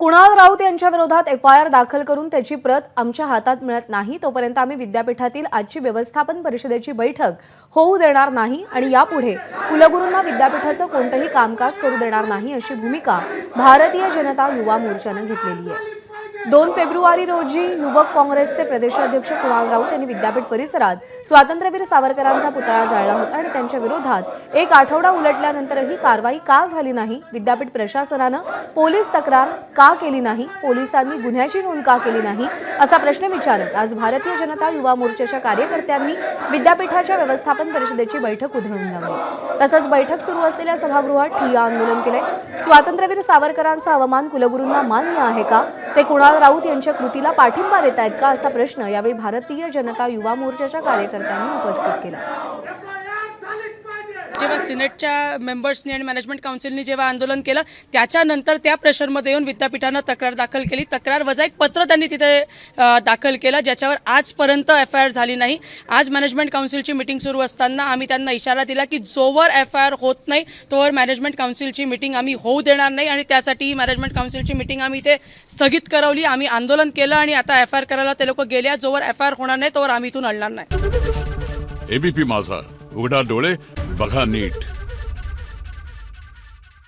कुणाल राऊत यांच्या विरोधात F I R दाखल करून त्याची प्रत आमच्या हातात मिळत नाही तोपर्यंत आम्ही विद्यापीठातील आजची व्यवस्थापन परिषदेची बैठक होऊ देणार नाही आणि यापुढे कुलगुरूंना विद्यापीठाचं कोणतंही कामकाज करू देणार नाही अशी भूमिका भारतीय जनता युवा मोर्चानं घेतलेली आहे. दोन फेब्रुवारी रोजी युवक काँग्रेसचे प्रदेशाध्यक्ष कुणाल राऊत यांनी विद्यापीठ परिसरात स्वातंत्र्यवीर सावरकरांचा पुतळा जाळला होता आणि त्यांच्या विरोधात एक आठवडा उलटल्यानंतरही कारवाई का झाली नाही? विद्यापीठ प्रशासनानं पोलीस तक्रार का केली नाही? पोलिसांनी गुन्ह्याची नोंद का केली नाही? असा प्रश्न विचारत आज भारतीय जनता युवा मोर्चाच्या कार्यकर्त्यांनी विद्यापीठाच्या व्यवस्थापन परिषदेची बैठक उधळून लावली. तसंच बैठक सुरू असलेल्या सभागृहात ठिय्या आंदोलन केले स्वातंत्र्यवीर सावरकरांचा अवमान कुलगुरूंना मान्य आहे का? ते कुणाल राऊत यांच्या कृतीला पाठिंबा देत आहेत का असा प्रश्न यावेळी भारतीय जनता युवा मोर्चाच्या कार्यकर्त्यांनी उपस्थित केला. जेव्हा सिनेटच्या मेंबर्सनी आणि मॅनेजमेंट काउन्सिलनी जेव्हा आंदोलन केलं त्याच्यानंतर त्या प्रेशरमध्ये येऊन विद्यापीठानं तक्रार दाखल केली. तक्रार वजा एक पत्र त्यांनी तिथे दाखल केलं ज्याच्यावर आजपर्यंत एफ आय आर झाली नाही. आज मॅनेजमेंट काउन्सिलची मिटिंग सुरू असताना आम्ही त्यांना इशारा दिला की जोवर एफ आय आर होत नाही तोवर मॅनेजमेंट काउन्सिलची मिटिंग आम्ही होऊ देणार नाही आणि त्यासाठी मॅनेजमेंट काउन्सिलची मिटिंग आम्ही इथे स्थगित करवली. आम्ही आंदोलन केलं आणि आता एफ आय आर करायला ते लोक गेल्या जोवर एफ आय आर होणार नाही तोवर आम्ही इथून आणणार नाही. एबीपी माझा उघडा डोळे बघा नीट.